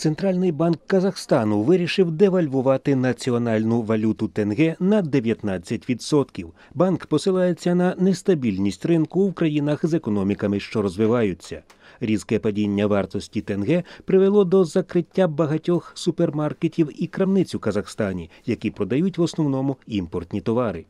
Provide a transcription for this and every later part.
Центральний банк Казахстану вирішив девальвувати національну валюту тенге на 19%. Банк посилається на нестабільність ринку в країнах з економіками, що розвиваються. Різке падіння вартості тенге привело до закриття багатьох супермаркетів і крамниць у Казахстані, які продають в основному імпортні товари.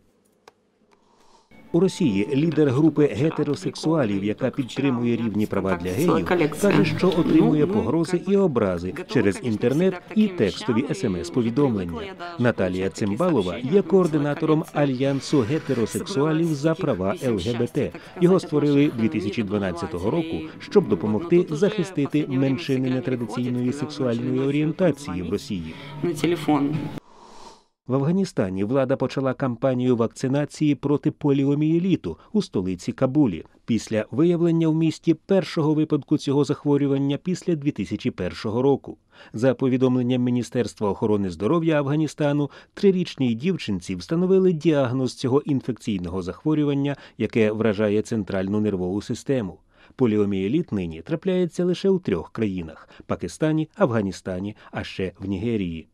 У Росії лідер групи гетеросексуалів, яка підтримує рівні права для геїв, каже, що отримує погрози і образи через інтернет і текстові смс-повідомлення. Наталія Цимбалова є координатором альянсу гетеросексуалів за права ЛГБТ. Його створили 2012 року, щоб допомогти захистити меншини нетрадиційної сексуальної орієнтації в Росії. на телефон. В Афганістані влада почала кампанію вакцинації проти поліомієліту у столиці Кабулі після виявлення в місті першого випадку цього захворювання після 2001 року. За повідомленням Міністерства охорони здоров'я Афганістану, трирічній дівчинці встановили діагноз цього інфекційного захворювання, яке вражає центральну нервову систему. Поліомієліт нині трапляється лише у трьох країнах: Пакистані, Афганістані, а ще в Нігерії.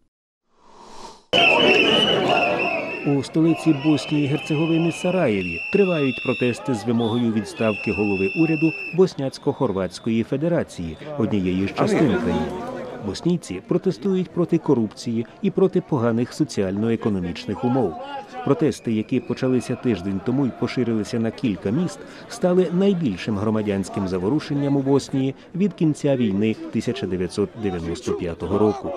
У столиці Боснії і Герцеговини Сараєві тривають протести з вимогою відставки голови уряду Босняцько-Хорватської Федерації, однієї з частин країни. Боснійці протестують проти корупції і проти поганих соціально-економічних умов. Протести, які почалися тиждень тому і поширилися на кілька міст, стали найбільшим громадянським заворушенням у Боснії від кінця війни 1995 року.